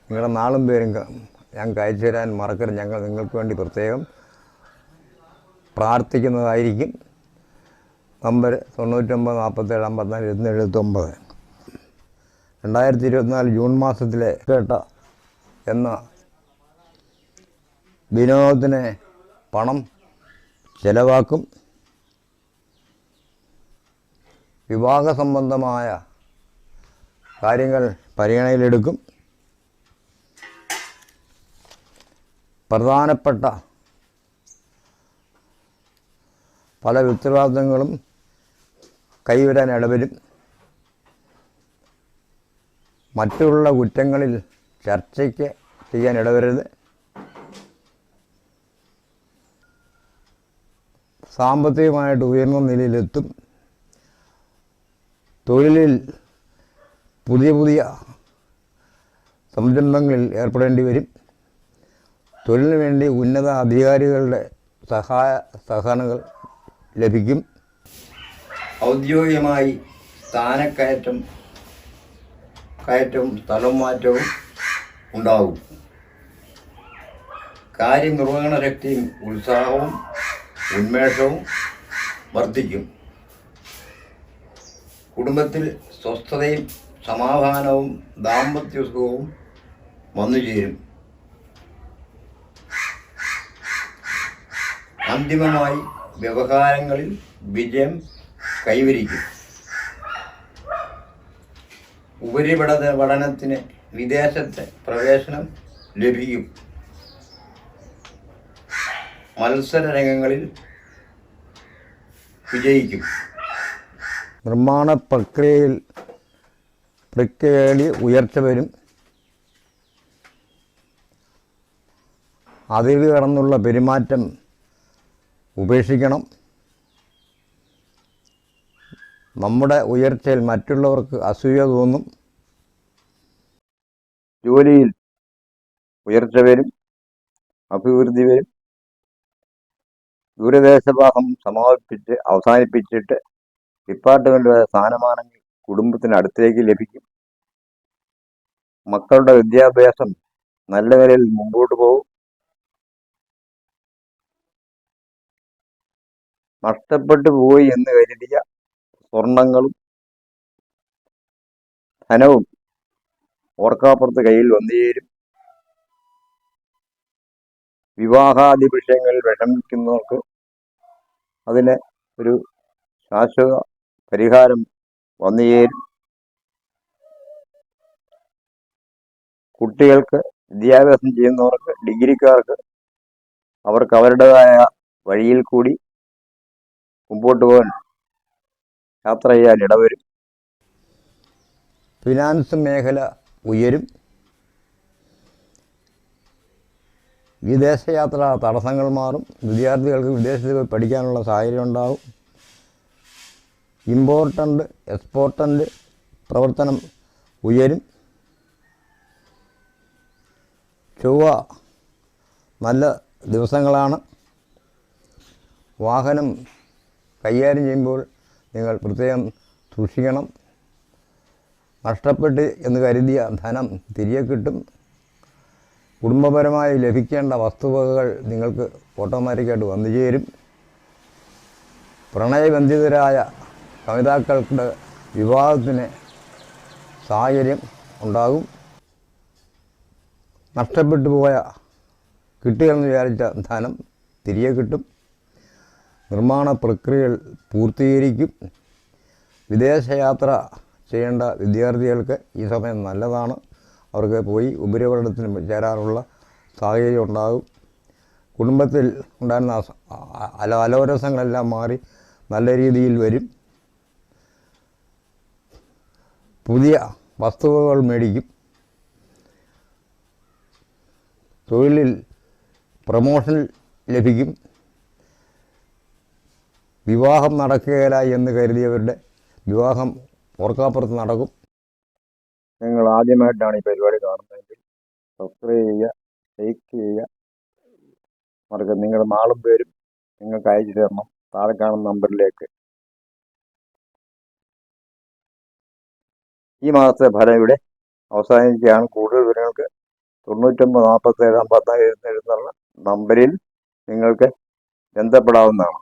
നിങ്ങളുടെ നാളും പേരും ഞങ്ങൾക്ക് അയച്ചു തരാൻ മറക്കരുത്. ഞങ്ങൾ നിങ്ങൾക്ക് വേണ്ടി പ്രത്യേകം പ്രാർത്ഥിക്കുന്നതായിരിക്കും. നമ്പർ തൊണ്ണൂറ്റൊമ്പത് നാൽപ്പത്തേഴ് അമ്പത്തിനാല് ഇരുപത്തി എഴുപത്തൊമ്പത്. രണ്ടായിരത്തി ഇരുപത്തിനാല് ജൂൺ മാസത്തിലെ കേട്ട എന്ന വിനോദത്തിന് പണം ചെലവാക്കും. വിവാഹ സംബന്ധമായ കാര്യങ്ങൾ പരിഗണനയിലെടുക്കും. പ്രധാനപ്പെട്ട പല ഉത്തരവാദിത്തങ്ങളും കൈവരാൻ ഇടവരും. മറ്റുള്ള കുറ്റങ്ങളിൽ ചർച്ചയ്ക്ക് ചെയ്യാൻ ഇടവരുത് സാമ്പത്തികമായിട്ട് ഉയർന്ന നിലയിലെത്തും. തൊഴിലിൽ പുതിയ പുതിയ സംരംഭങ്ങളിൽ ഏർപ്പെടേണ്ടി വരും. തൊഴിലിന് വേണ്ടി ഉന്നത അധികാരികളുടെ സഹായ സഹകരണങ്ങൾ ലഭിക്കും. ഔദ്യോഗികമായി സ്ഥാനക്കയറ്റം കയറ്റവും സ്ഥലം മാറ്റവും ഉണ്ടാകും. കാര്യനിർവഹണ ശക്തിയും ഉത്സാഹവും ഉന്മേഷവും വർദ്ധിക്കും. കുടുംബത്തിൽ സ്വസ്ഥതയും സമാധാനവും ദാമ്പത്യ സുഖവും വന്നു ചേരും. അന്തിമമായി വ്യവഹാരങ്ങളിൽ വിജയം കൈവരിക്കും. ഉപരിപഠ പഠനത്തിന് വിദേശത്തെ പ്രവേശനം ലഭിക്കും. മത്സര രംഗങ്ങളിൽ വിജയിക്കും. നിർമ്മാണ പ്രക്രിയയിൽ പ്രക്രിയയിൽ ഉയർച്ച വരും. അതിൽ കടന്നുള്ള പെരുമാറ്റം ഉപേക്ഷിക്കണം. നമ്മുടെ ഉയർച്ചയിൽ മറ്റുള്ളവർക്ക് അസൂയ തോന്നും. ജോലിയിൽ ഉയർച്ച വരും അഭിവൃദ്ധി വരും. ദൂരദേശവാസം സമാപിപ്പിച്ച് അവസാനിപ്പിച്ചിട്ട് ഡിപ്പാർട്ട്മെന്റ് സ്ഥാനമാനങ്ങൾ കുടുംബത്തിന് അടുത്തേക്ക് ലഭിക്കും. മക്കളുടെ വിദ്യാഭ്യാസം നല്ല നിലയിൽ മുമ്പോട്ട് പോകും. നഷ്ടപ്പെട്ടു പോയി എന്ന് കരുതിയ സ്വർണങ്ങളും ധനവും ഓർക്കാപ്പുറത്ത് കയ്യിൽ വന്നുചേരും വിവാഹാദി വിഷയങ്ങളിൽ വിഷമിക്കുന്നവർക്ക് അതിന് ഒരു ശാശ്വത പരിഹാരം വന്നു കുട്ടികൾക്ക് വിദ്യാഭ്യാസം ചെയ്യുന്നവർക്ക് ഡിഗ്രിക്കാർക്ക് അവർക്ക് അവരുടേതായ വഴിയിൽ കൂടി മുമ്പോട്ട് പോകാൻ യാത്ര ചെയ്യാൻ ഇടവരും. ഫിനാൻസ് മേഖല ഉയരും. വിദേശയാത്ര തടസ്സങ്ങൾ മാറും. വിദ്യാർത്ഥികൾക്ക് വിദേശത്ത് പോയി പഠിക്കാനുള്ള സാഹചര്യം ഉണ്ടാകും. ഇമ്പോർട്ടന്റ് എക്സ്പോർട്ടന്റ് പ്രവർത്തനം ഉയരും. ചൊവ്വ നല്ല ദിവസങ്ങളാണ്. വാഹനം കൈകാര്യം ചെയ്യുമ്പോൾ നിങ്ങൾ പ്രത്യേകം സൂക്ഷിക്കണം. നഷ്ടപ്പെട്ട് എന്ന് കരുതിയ ധനം തിരികെ കിട്ടും. കുടുംബപരമായി ലഭിക്കേണ്ട വസ്തുവകകൾ നിങ്ങൾക്ക് ഓട്ടോമാറ്റിക്കായിട്ട് വന്നു ചേരും. പ്രണയബന്ധിതരായ കവിതാക്കളുടെ വിവാഹത്തിന് സാഹചര്യം ഉണ്ടാകും. നഷ്ടപ്പെട്ടു പോയ കിട്ടുകയെന്ന് വിചാരിച്ച ധനം തിരികെ കിട്ടും. നിർമ്മാണ പ്രക്രിയകൾ പൂർത്തീകരിക്കും. വിദേശയാത്ര ചെയ്യേണ്ട വിദ്യാർത്ഥികൾക്ക് ഈ സമയം നല്ലതാണ്. അവർക്ക് പോയി ഉപരിപഠനത്തിന് ചേരാറുള്ള സാഹചര്യം ഉണ്ടാകും. കുടുംബത്തിൽ ഉണ്ടായിരുന്ന അല അലോരസങ്ങളെല്ലാം മാറി നല്ല രീതിയിൽ വരും. പുതിയ വസ്തുവകൾ മേടിക്കും. തൊഴിലിൽ പ്രമോഷൻ ലഭിക്കും. വിവാഹം നടക്കുകയില്ല എന്ന് കരുതിയവരുടെ വിവാഹം ഓർക്കാപ്പുറത്ത് നടക്കും. ഞങ്ങൾ ആദ്യമായിട്ടാണ് ഈ പരിപാടി കാണുന്നതെങ്കിൽ സബ്സ്ക്രൈബ് ചെയ്യുക ലൈക്ക് ചെയ്യുക. മറക്ക നിങ്ങളുടെ നാളും പേരും നിങ്ങൾക്ക് അയച്ചു തരണം. താഴെ കാണുന്ന നമ്പറിലേക്ക്. ഈ മാസത്തെ ഫലം ഇവിടെ അവസാനിക്കുകയാണ് കൂടുതൽ വിവരങ്ങൾക്ക് തൊണ്ണൂറ്റൊമ്പത് നാൽപ്പത്തേഴ് അമ്പത്തേഴ് എന്നുള്ള നമ്പറിൽ നിങ്ങൾക്ക് ബന്ധപ്പെടാവുന്നതാണ്.